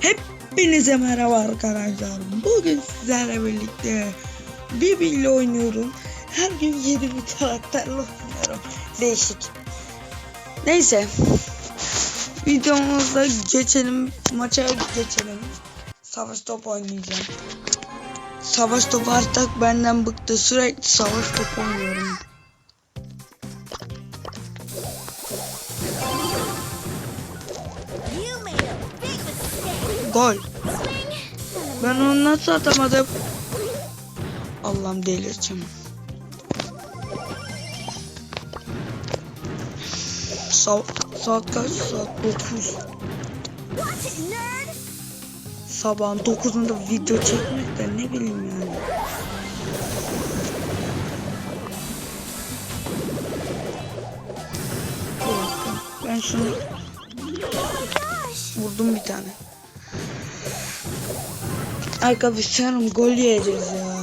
Hepinize merhaba arkadaşlar. Bugün sizlerle birlikte Bibi ile oynuyorum. Her gün yeni bir karakterle oynuyorum. Değişik. Neyse. Videomuzda geçelim. Maça geçelim. Savaş topu oynayacağım. Savaş topu artık benden bıktı. Sürekli savaş topu oynuyorum. Gol. Ben onu nasıl atamadım? Allah'ım delireceğim. Sa saat kaç? Saat 9. Watch it, nerd. Sabahın 9'unda video çekmek de ne bileyim yani. Ben şunu vurdum bir tane. Arkadaşlarım gol yiyeceğiz ya.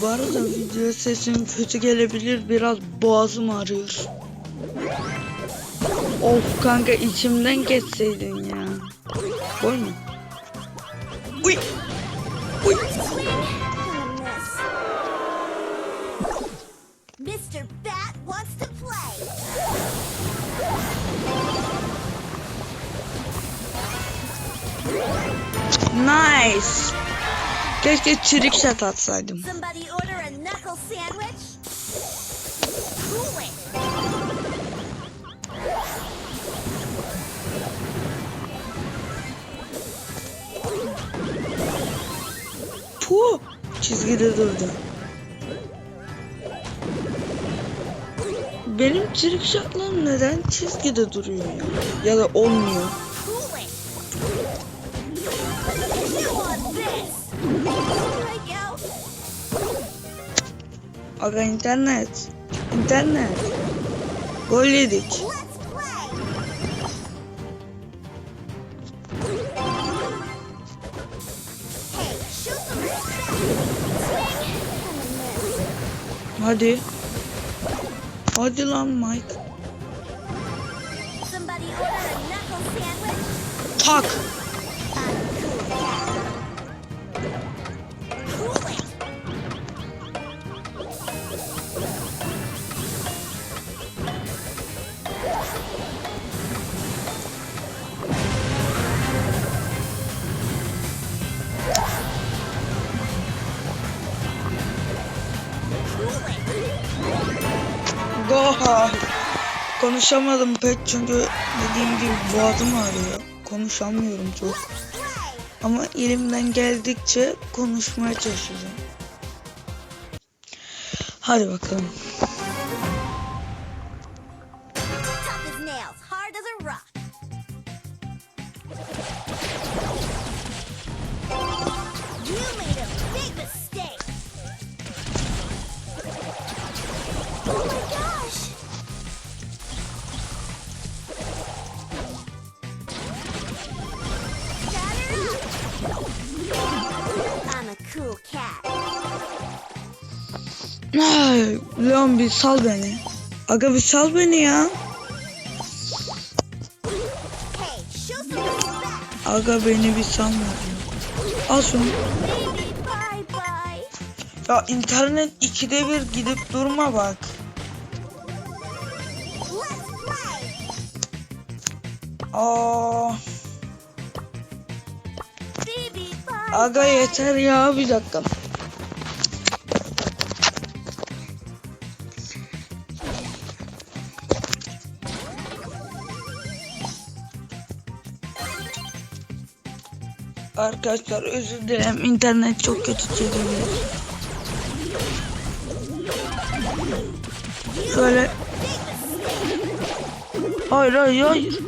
Bu arada video sesim kötü gelebilir. Biraz boğazım ağrıyor. Of kanka içimden geçseydin ya. Gol mü? Uy. Uy. Nice. Keşke trick shot atsaydım. Puh. Çizgide durdu. Benim trick shotlarım neden çizgide duruyor ya? Ya da olmuyor. Aga internet. İnternet. Gol yedik. Hadi. Hadi lan Mike. Tak. Gol. Konuşamadım pek çünkü dediğim gibi boğazım ağrıyor. Konuşamıyorum çok. Ama elimden geldikçe konuşmaya çalışacağım. Hadi bakalım. I'm a cool cat. Ay, Leon bir sal beni. Aga bir sal beni ya. Aga beni bir salma. Al şunu. Ya internet ikide bir gidip durma bak. Aa, aga yeter ya bir dakika. Arkadaşlar özür dilerim internet çok kötü çekiyor. Şöyle Hayır hayır hayır.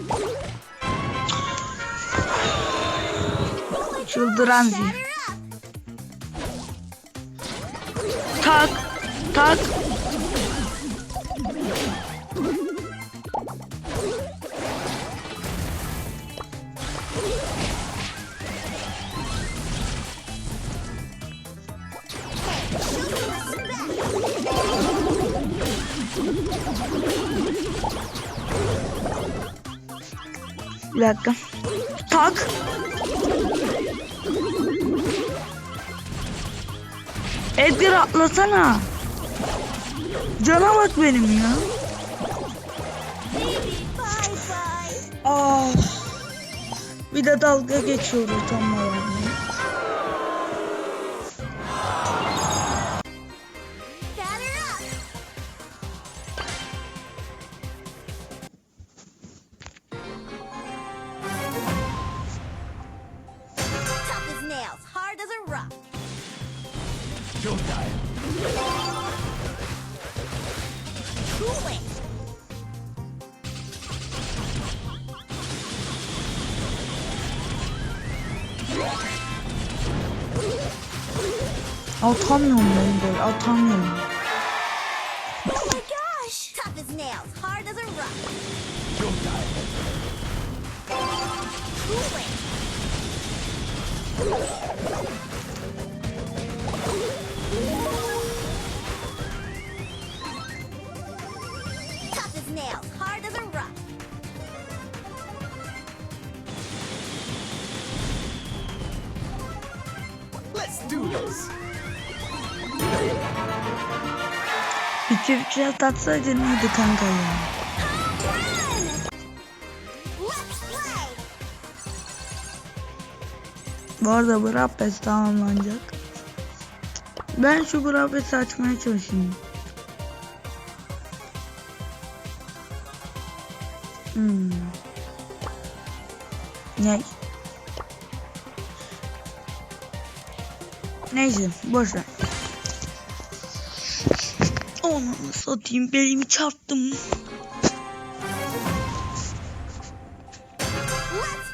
Çıldıran zil. Tak tak. Bir dakika. Tak. Edgar atlasana. Cana bak benim ya. Ah. Bir de dalga geçiyoruz tam olarak. Atamıyorum ben gol. Atamıyorum. Oh Bir çift atsaydın iyiydi kanka ya. Bu arada bu Rappes tamamlanacak. Ben şu bu Rappes'i açmaya çalışayım. Hmm. Ne? Neyse boş. Onu satayım belimi çarptım.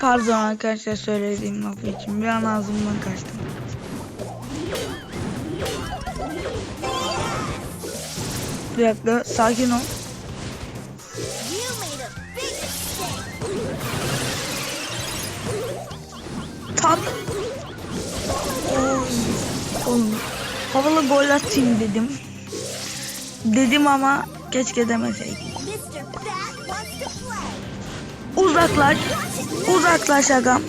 Pardon arkadaşlar söylediğim laf için bir an ağzımdan kaçtı. Bir dakika sakin ol. Tak. Oy. Oğlum havalı gol atayım dedim. Dedim ama keşke demeseydim. Uzaklaş. Uzaklaş agam.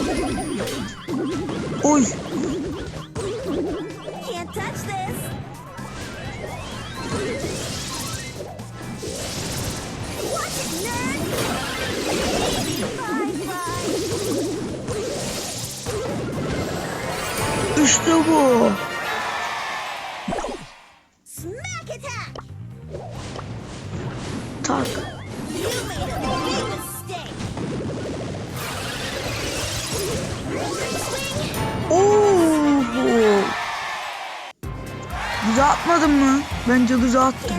Bye. İşte bu. Tak. Oo. Güzel atmadın mı? Bence güzel attın.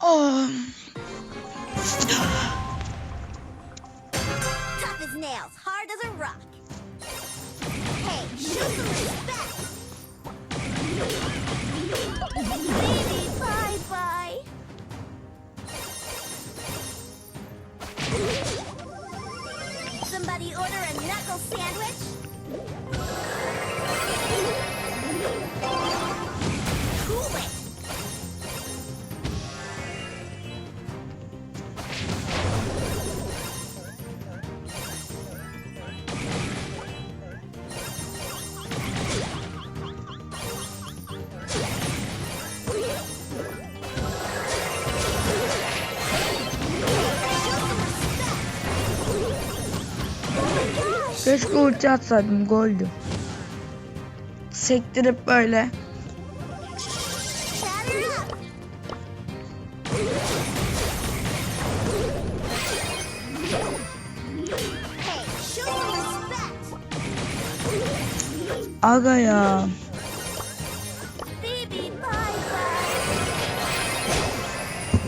Can't Order a knuckle sandwich? Keşke ulti atsaydım goldü. Sektirip böyle. Aga ya.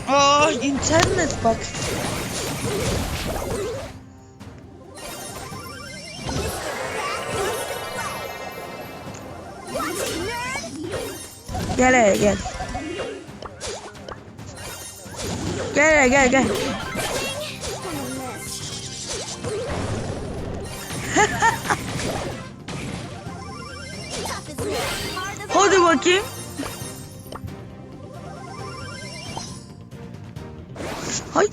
Aa internet bak. Gel hele gel. Gel hele gel gel. Gonna miss. Tough as nails, hard as a Hadi bakayım. Hay.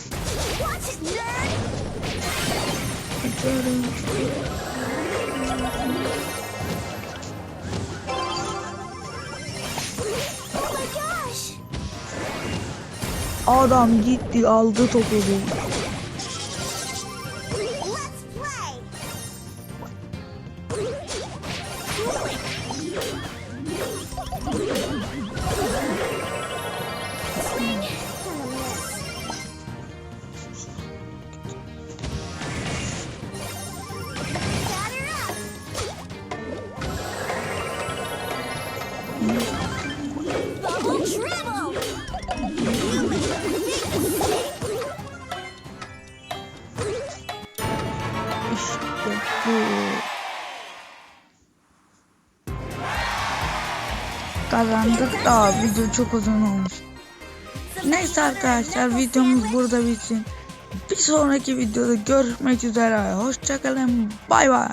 Adam gitti aldı topu. Kazandık da video çok uzun olmuş. Neyse arkadaşlar videomuz burada bitsin. Bir sonraki videoda görüşmek üzere. Hoşçakalın. Bay bay.